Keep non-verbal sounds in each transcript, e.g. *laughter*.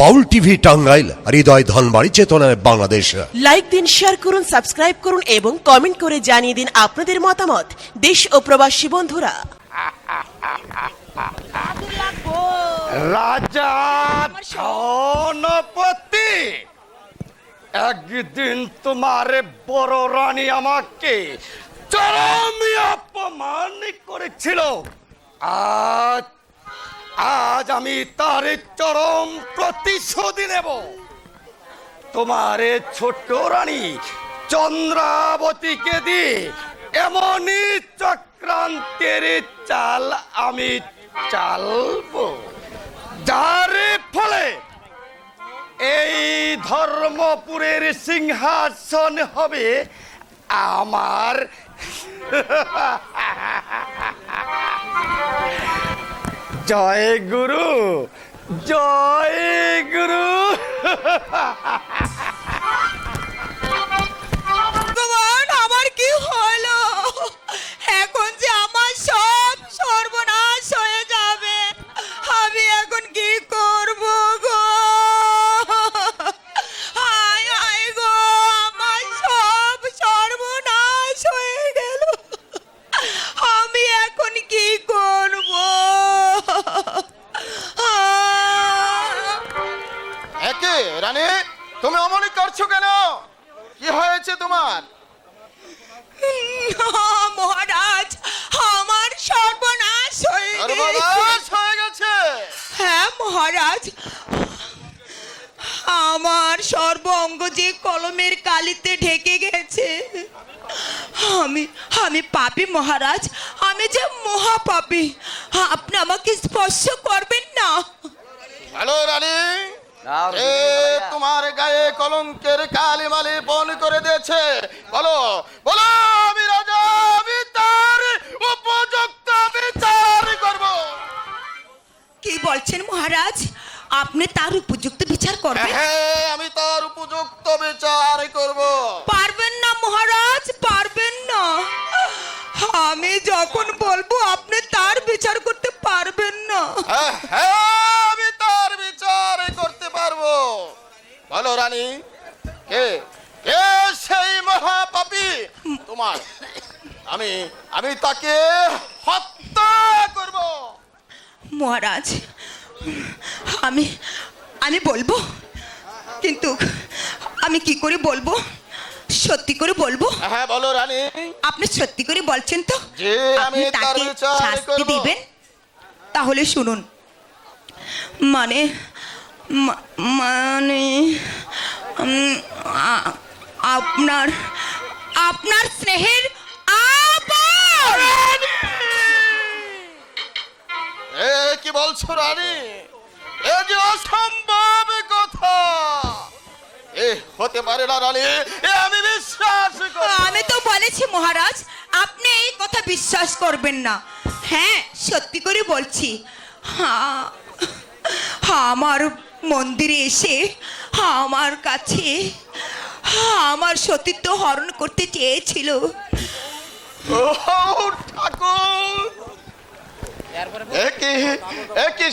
বাউল TV Tangail হৃদয় ধনবাড়ি চেতনায় Bangladesh. Like দিন share করুন সাবস্ক্রাইব করুন এবং কমেন্ট করে জানিয়ে দিন আপনাদের মতামত। দেশ ও প্রবাসী বন্ধুরা। রাজা ধনপতি একদিন তোমার বড় রানী আমাকে চরম অপমান করেছিল। আজ আজ আমি তার চরম প্রতিশোধ নেব। তোমার ছোট্ট রানী চন্দ্রাবতীকে দিয়ে এমনই চক্রান্তের চাল আমি চালবো। যার ফলে এই ধর্মপুরের সিংহাসন হবে আমার। *laughs* জয় গুরু জয় গুরু। *laughs* তুমি অমনি করছ কেন? কি হয়েছে তোমার? মহারাজ আমার সর্বনাশ হয়ে গেছে। সর্বনাশ হয়ে গেছে। হ্যাঁ মহারাজ আমার সর্ব অঙ্গ যে কলমের কালিতে ঢেকে গেছে। আমি আমি পাপী মহারাজ আমি যে মহাপাপী আপনি আমাকে স্পর্শ করবেন না। হ্যালো রানী। তোমার গায়ে কলঙ্কের কালি মালি বন করে দিয়েছে। বলো বলো আমি রাজা আমি তার উপযুক্ত বিচার করব। কি বলছেন মহারাজ? আপনি তার উপযুক্ত বিচার করবেন? হ্যাঁ আমি তার উপযুক্ত বিচার করব। পারবেন না মহারাজ পারবেন না। আমি যখন বলব আপনি তার বিচার করতে পারবেন না। হ্যাঁ, বলো রানী। কে? কে সেই মহাপাপী? তোমার। আমি আমি তাকে হত্যা করব। মহারাজ আমি আমি বলব? কিন্তু আমি কি করে বলব? সত্যি করে বলব? হ্যাঁ বলো রানী। আপনি সত্যি করে বলছেন তো? যে আমি তাকে শাস্তি দিবেন? তাহলে শুনুন। মানে মানে আপনার আপনার স্নেহের কি বলছো রানী? এ যে অসম্ভব কথা! এ হতে পারে না রানী এ আমি বিশ্বাস করি। আমি তো বলেছি মহারাজ আপনি এই কথা বিশ্বাস করবেন না। হ্যাঁ সত্যি করে বলছি হ্যাঁ হ্যাঁ, আমার মন্দিরে এসে আমার কাছে, আমার সতীত্ব হরণ করতে চেয়েছিল।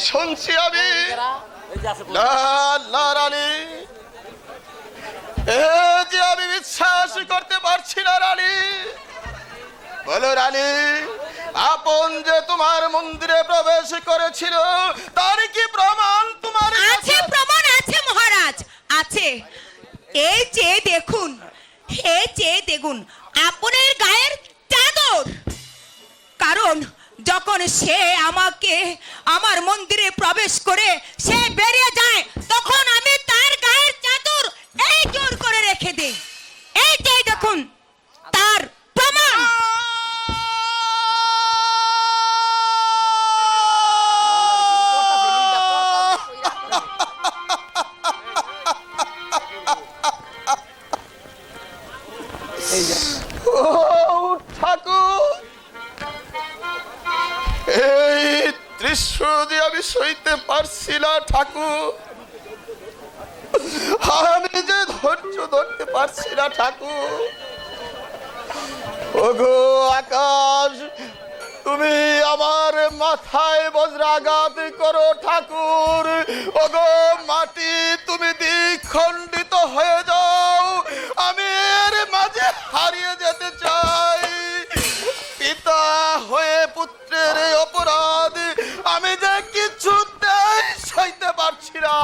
শুনছি আমি? আমি বিশ্বাস করতে পারছি না, রানী। বলো, রানী। আপন যে তোমার মন্দিরে প্রবেশ করেছিল, তার কি প্রমাণ তোমার আছে প্রমাণ আছে মহারাজ, আছে। এই চেয়ে দেখুন, এই চেয়ে দেখুন, আপনার গায়ের চাদর। কারণ যখন সে আমাকে আমার মন্দিরে প্রবেশ করে সে বেরিয়ে যায়, তখন আমি তার গায়ের চাদর এই জোর করে রেখে দিই। এই চেয়ে দেখুন ঠাকুর আমি যে ধৈর্য ধরতে পারছি না ঠাকুর। ওগো আকাশ, তুমি আমার মাথায় বজ্রাঘাত করো ঠাকুর। ওগো মাটি খণ্ডিত হয়ে যাও। আমি এর মাঝে হারিয়ে যেতে চাই। পিতা হয়ে পুত্রের অপরাধ না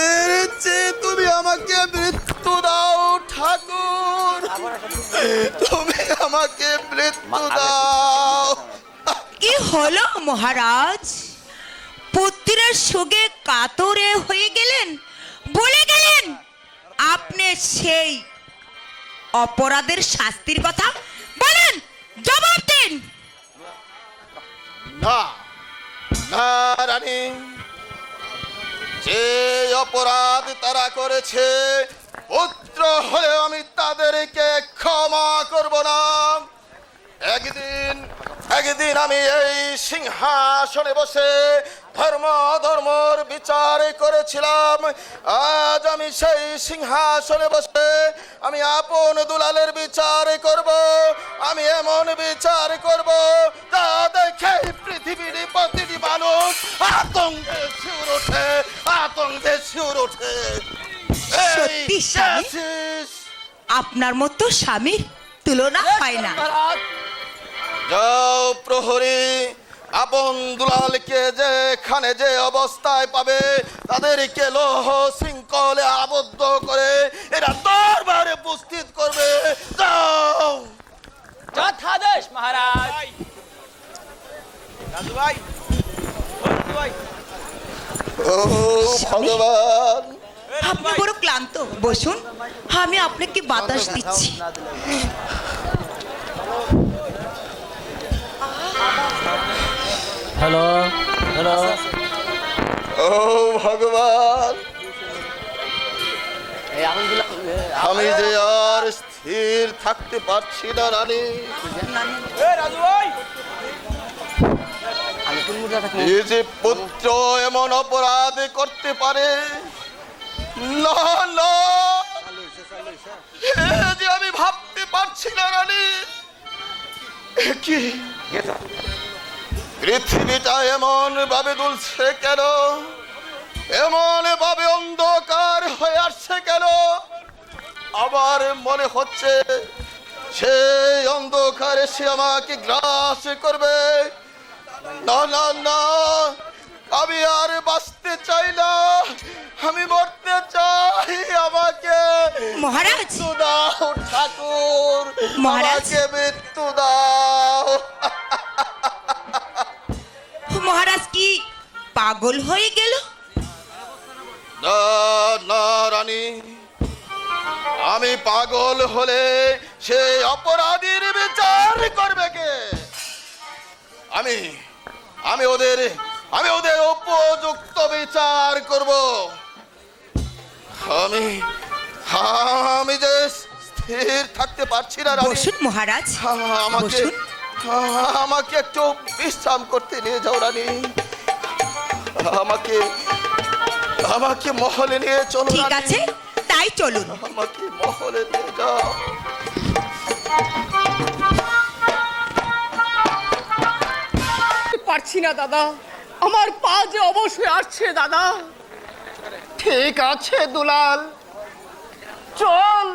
এর চেয়ে তুমি আমাকে মৃত্যু দাও ঠাকুর। তুমি আমাকে মৃত্যু দাও। কি হলো মহারাজ? পুত্রের সুগে কাতরে হয়ে গেলেন? বলে গেলেন আপনি সেই অপরাধের শাস্তির কথা বলেন জবাব দিন। যে অপরাধ তারা করেছে, পুত্র হলে আমি তাদেরকে ক্ষমা করব না। একদিন একদিন আমি এই সিংহাসনে বসে ধর্ম, ধর্মর বিচার করেছিলাম। আজ আমি সেই সিংহাসনে বসে আমি আপন দুলালের বিচার করব। আমি এমন বিচার স্বামী? আপনার মতো স্বামীর তুলনা হয় না। যাও প্রহরী আপন দুলালকে যেখানে যে অবস্থায় পাবে তাদেরকে লৌহ শৃঙ্খলে আবদ্ধ করে এরা দরবারে উপস্থিত করবে। যাও। যথাদেশ মহারাজ। ও ভগবান। আপনি বড় ক্লান্ত। বসুন। আমি আপনাকে বাতাস দিচ্ছি। Hello hello. ও ভগবান। আমি যে আর স্থির থাকতে পারছি না রানী। এই যে পুত্র এমন অপরাধ করতে পারে না না যে আমি ভাবতে পারছি না, রানী। পৃথিবীটা এমন ভাবে দুলছে কেন? এমন ভাবে অন্ধকার হয়ে আসছে কেন? আমার মনে হচ্ছে সেই অন্ধকারে সে আমাকে গ্রাস করবে। না না না। আমি আর বাঁচতে চাই না। আমি মরতে চাই আমাকে। মহারাজ! দাও ঠাকুর। আমাকে মৃত্যু দাও। মহারাজ কি পাগল হয়ে গেল? না না রানী। আমি পাগল হলে সেই অপরাধীর বিচার করবে কে? আমি আমি ওদের আমি ওদের উপযুক্ত বিচার করব। আমি আমি যে স্থির থাকতে পারছি না রানী। বসুন মহারাজ। আমাকে। আমাকে একটু বিশ্রাম করতে নিয়ে যাও রানী। আমাকে আমাকে মহলে নিয়ে চলো ঠিক আছে তাই চলুন। আমাকে মহলে নিয়ে যাও। পারছি না দাদা। আমার পা যে অবশ্যই আসছে, দাদা। ঠিক আছে, দুলাল। চল।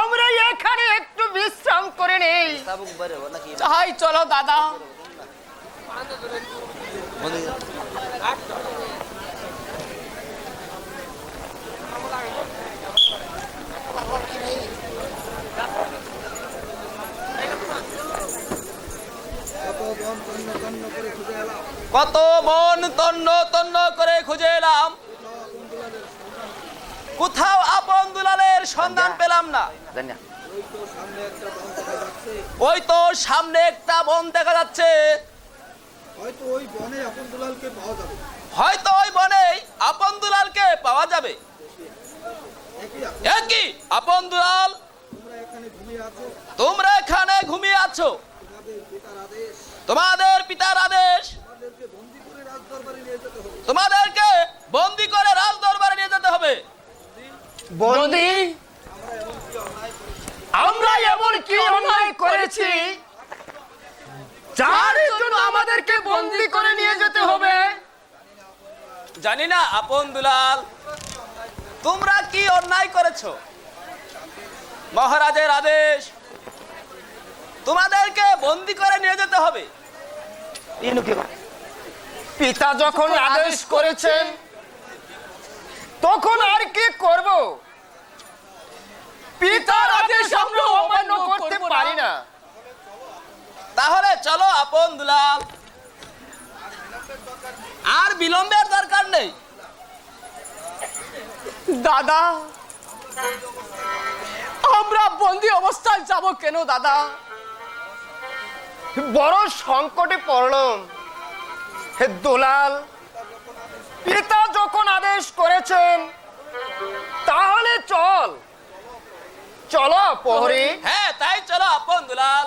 আমরা এখানে একটু বিশ্রাম করে নেই। তাই চলো, দাদা। কত মন তন্ন তন্ন করে খুঁজে এলাম। কোথাও আপন দুলালের সন্ধান পেলাম না। ওই তো সামনে একটা বন দেখা যাচ্ছে। হয়তো ওই বনে আপন দুলালকে পাওয়া যাবে। হয়তো ওই বনেই আপন দুলালকে পাওয়া যাবে। একই আপন দুলাল। তোমরা এখানে ঘুমিয়ে আছো। তোমরা এখানে ঘুমিয়ে আছো। তোমাদের পিতার আদেশ তোমাদের পিতার আদেশ তোমাদেরকে বন্দি করে রাজদরবারে নিয়ে যেতে হবে তোমাদেরকে বন্দি করে রাজ দরবারে নিয়ে যেতে হবে। বন্দি? আমরা এমন কি অন্যায় করেছি? যার জন্য আমাদেরকে বন্দি করে নিয়ে জানি না আপন দুলাল তোমরা কি অন্যায় করেছ? মহারাজের আদেশ তোমাদেরকে বন্দি করে নিয়ে যেতে হবে। পিতা যখন আদেশ করেছেন তখন আর কি করব? পিতার আদেশ আমরা অমান্য করতে পারি না। তাহলে চলো আপন দুলাল। আর বিলম্বের দরকার নেই। দাদা আমরা বন্দি অবস্থায় যাব কেন দাদা? বড় সংকটে পড়লাম। হে দোলাল, পিতা যখন আদেশ করেছেন, তাহলে চল। চলো প্রহরী। হ্যাঁ তাই চলো আপন দুলাল।